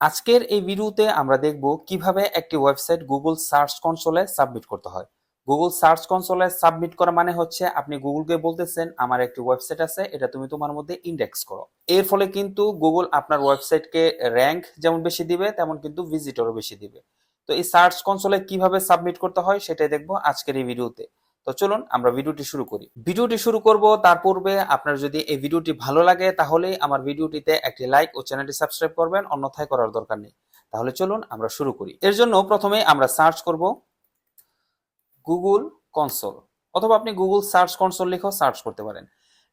আজকের এই ভিডিওতে আমরা দেখব কীভাবে একটি ওয়েবসাইট গুগল সার্চ কনসোলে সাবমিট করতে হয়। গুগল সার্চ কনসোলে সাবমিট করা মানে হচ্ছে আপনি গুগলকে বলতেছেন, আমার একটি ওয়েবসাইট আছে, এটা তুমি তোমার মধ্যে ইন্ডেক্স করো। এর ফলে কিন্তু গুগল আপনার ওয়েবসাইটকে র্যাঙ্ক যেমন বেশি দিবে, তেমন কিন্তু ভিজিটরও বেশি দিবে। তো এই সার্চ কনসোলে কীভাবে সাবমিট করতে হয়, সেটাই দেখব আজকের এই ভিডিওতে। তো চলুন আমরা ভিডিওটি শুরু করি। ভিডিওটি শুরু করব, তার পূর্বে আপনার যদি এই ভিডিওটি ভালো লাগে তাহলে আমার ভিডিওটিতে একটি লাইক ও চ্যানেলটি সাবস্ক্রাইব করবেন, অন্যথায় করার দরকার নেই। তাহলে চলুন আমরা শুরু করি। এর জন্য প্রথমে আমরা সার্চ করব গুগল কনসোল, অথবা আপনি গুগল সার্চ কনসোল লিখেও সার্চ করতে পারেন।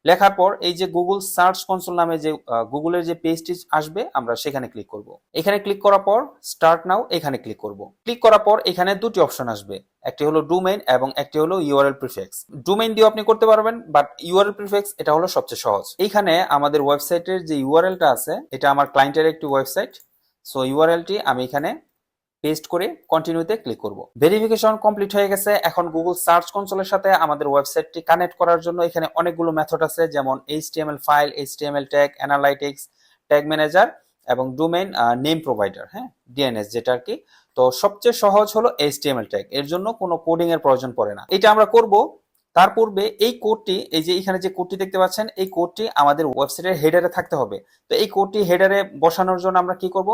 লেখার পর এই যে গুগল সার্চ কনসোল নামে যে গুগলের যে পেজটি আসবে, আমরা সেখানে ক্লিক করব। এখানে ক্লিক করার পর স্টার্ট নাও এখানে ক্লিক করব। ক্লিক করার পর এখানে দুটি অপশন আসবে। একটি হলো ডোমেইন এবং একটি হলো ইউআরএল প্রিফিক্স ডোমেইন দিয়ে আপনি করতে পারবেন বাট ইউআরএল প্রিফিক্স এটা হলো সবচেয়ে সহজ। এইখানে আমাদের ওয়েবসাইটের যে ইউআরএলটা আছে, এটা আমার ক্লায়েন্টের একটি ওয়েবসাইট সো ইউআরএলটি আমি এখানে পেস্ট করে কন্টিনিউতে ক্লিক করব। ভেরিফিকেশন কমপ্লিট হয়ে গেছে। এখন গুগল সার্চ কনসোলের সাথে আমাদের ওয়েবসাইটটি কানেক্ট করার জন্য এখানে অনেকগুলো মেথড আছে, যেমন HTML file HTML tag analytics tag manager এবং ডোমেইন নেম প্রোভাইডার হ্যাঁ? ডিএনএস যেটা আর কি। তো সবচেয়ে সহজ হলো এইচটিএমএল ট্যাগ এর জন্য কোনো কোডিং এর প্রয়োজন পড়ে না। এটা আমরা করব। তার পূর্বে এই কোডটি এই যে এখানে যে কোডটি দেখতে পাচ্ছেন, এই কোডটি আমাদের ওয়েবসাইটের হেডারে থাকতে হবে। তো এই কোডটি হেডারে বসানোর জন্য আমরা কি করব?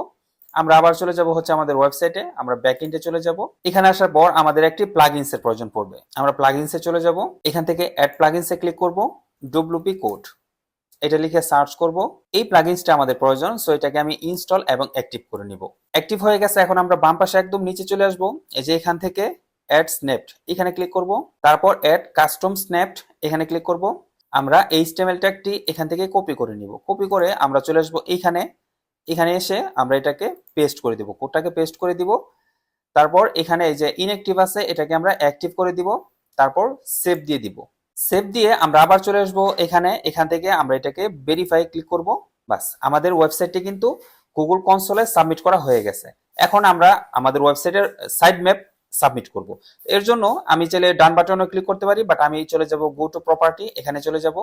আমরা আবার চলে যাব হচ্ছে আমাদের ওয়েবসাইটে আমরা ব্যাক ব্যাকএন্ডে চলে যাব। এখানে আসার পর আমাদের একটি প্লাগইনস এর প্রয়োজন পড়বে। আমরা প্লাগইনসে চলে যাব। এখান থেকে অ্যাড প্লাগইনসে ক্লিক করব ডব্লিউপি কোড এটা লিখে সার্চ করব। এই প্লাগইনসটা আমাদের প্রয়োজন সো এটাকে আমি ইনস্টল এবং অ্যাক্টিভ করে নিব। অ্যাক্টিভ হয়ে গেছে, এখন আমরা বাম পাশে একদম নিচে চলে আসব। এই যে এখান থেকে অ্যাড স্ন্যাপড এখানে ক্লিক করব। তারপর অ্যাড কাস্টম স্ন্যাপড এখানে ক্লিক করব। আমরা এই এইচটিএমএল ট্যাগটি এখান থেকে কপি করে নিব। কপি করে আমরা চলে আসব এইখানে এখানে এসে আমরা এটাকে পেস্ট করে দিব। কোডটাকে পেস্ট করে দিব। তারপর এখানে এই যে ইনঅ্যাক্টিভ আছে, এটাকে আমরা অ্যাক্টিভ করে দিব। তারপর সেভ দিয়ে দিব। সেভ দিয়ে আমরা আবার চলে আসব এখানে। এখান থেকে আমরা এটাকে ভেরিফাই ক্লিক করব। বাস, আমাদের ওয়েবসাইটটি কিন্তু গুগল কনসোলে সাবমিট করা হয়ে গেছে। এখন আমরা আমাদের ওয়েবসাইটের সাইড ম্যাপ সাবমিট করব। এর জন্য আমি চাইলে ডান বাটনে ক্লিক করতে পারি বাট আমি চলে যাব গো টু প্রপার্টি এখানে চলে যাব।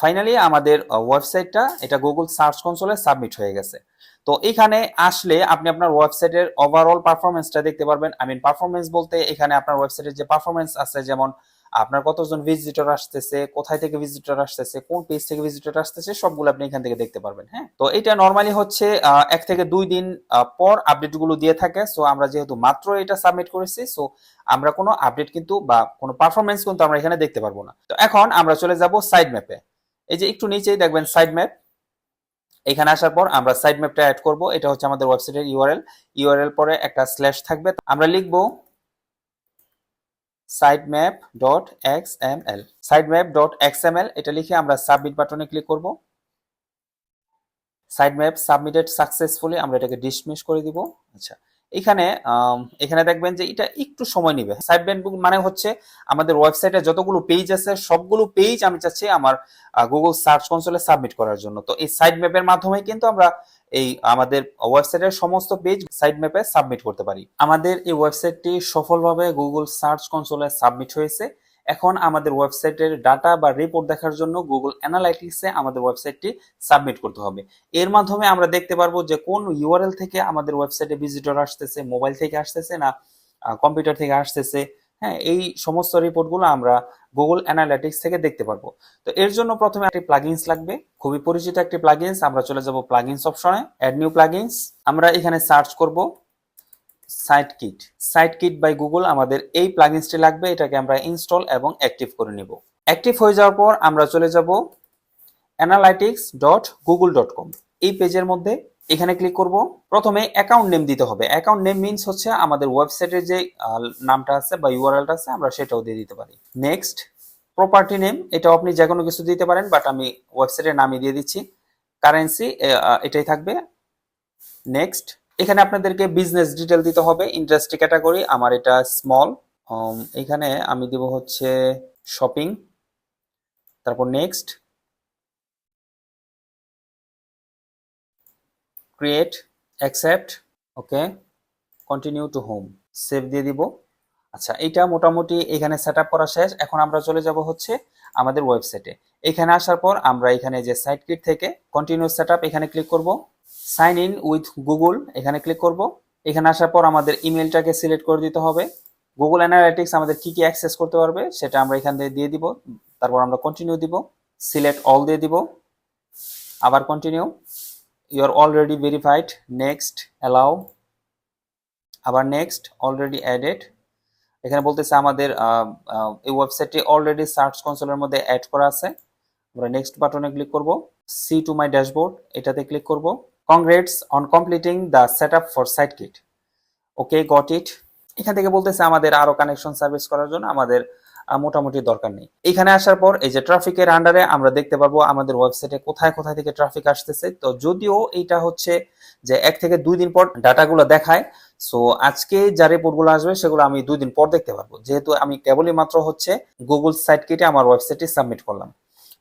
ফাইনালি আমাদের ওয়েবসাইটটা এটা গুগল সার্চ কনসোলে সাবমিট হয়ে গেছে। তো এখানে আসলে আপনি আপনার ওয়েবসাইটের ওভারঅল পারফরমেন্সটা দেখতে পারবেন। আই মিন পারফরমেন্স বলতে এখানে আপনার ওয়েবসাইটের যে পারফরমেন্স আছে, যেমন আপনার কতজন ভিজিটর আসতেছে, কোথায় থেকে ভিজিটর আসতেছে, কোন পেজ থেকে ভিজিটর আসতেছে, সবগুলো আপনি এখান থেকে দেখতে পারবেন হ্যাঁ? তো এটা নর্মালি হচ্ছে এক থেকে দুই দিন পর আপডেটগুলো দিয়ে থাকে। সো আমরা যেহেতু মাত্র এটা সাবমিট করেছি সো আমরা কোনো আপডেট কিন্তু বা কোনো পারফরমেন্স কিন্তু আমরা এখানে দেখতে পারব না। তো এখন আমরা চলে যাব সাইড ম্যাপে এই যে একটু নিচেই দেখবেন সাইড ম্যাপ এখানে আসার পর আমরা সাইড ম্যাপটা অ্যাড করব। এটা হচ্ছে আমাদের ওয়েবসাইটের ইউআরএল ইউআরএল পরে একটা স্ল্যাশ থাকবে। আমরা লিখব sitemap dot X M L dot X M L এটা লিখে আমরা সাবমিট বাটনে ক্লিক করব। সাইডম্যাপ সাবমিটেড সাকসেসফুলি আমরা এটাকে ডিসমিস করে দিব। আচ্ছা এখানে এখানে দেখবেন যে এটা একটু সময় নেবে। সাইড বুক মানে হচ্ছে আমাদের ওয়েবসাইটে যতগুলো পেজ আছে, সবগুলো পেজ আমি চাচ্ছি আমার গুগল সার্চ কনসোলে সাবমিট করার জন্য। তো এই সাইড ম্যাপের মাধ্যমে কিন্তু আমরা এই আমাদের ওয়েবসাইটের সমস্ত পেজ সাইড ম্যাপে সাবমিট করতে পারি। আমাদের এই ওয়েবসাইটটি সফলভাবে গুগল সার্চ কনসোলে সাবমিট হয়েছে। এখন আমাদের ওয়েবসাইটের ডাটা বা রিপোর্ট দেখার জন্য গুগল অ্যানালাইটিক্সে আমাদের ওয়েবসাইটটি সাবমিট করতে হবে। এর মাধ্যমে আমরা দেখতে পারব যে কোন ইউআরএল থেকে আমাদের ওয়েবসাইটে ভিজিটর আসতেছে মোবাইল থেকে আসতেছে না কম্পিউটার থেকে আসতেছে। হ্যাঁ এই সমস্ত রিপোর্টগুলো আমরা গুগল অ্যানালাইটিক্স থেকে দেখতে পারব। তো এর জন্য প্রথমে একটি প্লাগইনস লাগবে। খুবই পরিচিত একটি প্লাগইনস আমরা চলে যাব প্লাগইনস অপশনে অ্যাড নিউ প্লাগইনস আমরা এখানে সার্চ করব। Site kit site kit by Google আমাদের এই প্লাগইনসটি লাগবে, এটাকে আমরা ইনস্টল এবং অ্যাক্টিভ করে নিব। অ্যাক্টিভ হয়ে যাওয়ার পর আমরা চলে যাব analytics dot Google dot com এই পেজের মধ্যে এখানে ক্লিক করব। প্রথমে অ্যাকাউন্ট নেম দিতে হবে। অ্যাকাউন্ট নেম মিনস হচ্ছে আমাদের ওয়েবসাইটের যে নামটা আছে বা ইউআরএলটা আছে, আমরা সেটাও দিয়ে দিতে পারি। নেক্সট প্রপার্টি নেম এটাও আপনি যে কোনো কিছু দিতে পারেন বাট আমি ওয়েবসাইটের নামই দিয়ে দিচ্ছি। কারেন্সি এটাই থাকবে। নেক্সট এখানে আপনাদেরকে বিজনেস ডিটেল দিতে হবে ইন্ডাস্ট্রি ক্যাটাগরি আমার এটা স্মল এখানে আমি দিব হচ্ছে শপিং তারপর next create accept okay continue to home save দিয়ে দিব। আচ্ছা এটা মোটামুটি এখানে সেট করা শেষ। এখন আমরা চলে যাব হচ্ছে আমাদের ওয়েবসাইটে এখানে আসার পর আমরা এখানে যে সাইট কিট থেকে কন্টিনিউ সেট এখানে ক্লিক করব। সাইন ইন উইথ গুগল এখানে ক্লিক করব। এখানে আসার পর আমাদের ইমেলটাকে সিলেক্ট করে দিতে হবে। গুগল অ্যানালিটিক্স আমাদের কি কি অ্যাক্সেস করতে পারবে সেটা আমরা এখান থেকে দিয়ে দিব। তারপর আমরা কন্টিনিউ দিব। সিলেক্ট অল দিয়ে দিব। আবার continue you are already verified next allow আবার নেক্সট অলরেডি অ্যাডেড এখানে বলতেছে আমাদের এই ওয়েবসাইটটি অলরেডি সার্চ কনসোলের মধ্যে অ্যাড করা আছে। আমরা নেক্সট বাটনে ক্লিক করব। সি টু মাই ড্যাশবোর্ড এটাতে ক্লিক করব। Completing the set up for site kit okay got it এখান থেকে বলতেছে আমাদের আরও কানেকশন সার্ভিস করার জন্য আমাদের মোটামুটি দরকার নেই। এখানে আসার পর এই যে ট্রাফিকের আন্ডারে আমরা দেখতে পারব আমাদের ওয়েবসাইটে কোথায় কোথায় থেকে ট্রাফিক আসতেছে। তো যদিও এইটা হচ্ছে যে এক থেকে দুই দিন পর ডাটাগুলো দেখায় সো আজকে যা রিপোর্টগুলো আসবে সেগুলো আমি দুই দিন পর দেখতে পারব। যেহেতু আমি কেবলই মাত্র হচ্ছে গুগল সাইট কেটে আমার ওয়েবসাইটে সাবমিট করলাম।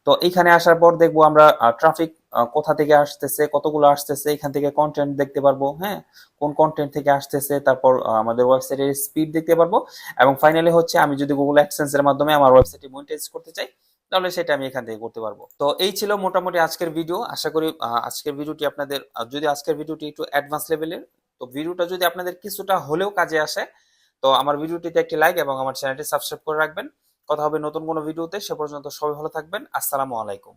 তো এখানে আসার পর দেখব আমরা ট্রাফিক কোথা থেকে আসতেছে, কতগুলো আসতেছে, এখান থেকে কন্টেন্ট দেখতে পারব হ্যাঁ? কোন কন্টেন্ট থেকে আসতেছে, তারপর আমাদের ওয়েবসাইটের স্পিড দেখতে পারব। এবং ফাইনালি হচ্ছে আমি যদি গুগল অ্যাডসেন্স এর মাধ্যমে আমার ওয়েবসাইটে মনিটাইজ করতে চাই, তাহলে সেটা আমি এখান থেকে করতে পারব। তো এই ছিল মোটামুটি আজকের ভিডিও আশা করি আজকের ভিডিওটি আপনাদের যদি আজকের ভিডিওটি একটু অ্যাডভান্স লেভেলের তো ভিডিওটা যদি আপনাদের কিছুটা হলেও কাজে আসে, তো আমার ভিডিওটিতে একটি লাইক এবং আমার চ্যানেলটি সাবস্ক্রাইব করে রাখবেন। কথা হবে নতুন কোনো ভিডিওতে সে পর্যন্ত সবাই ভালো থাকবেন। আসসালামু আলাইকুম।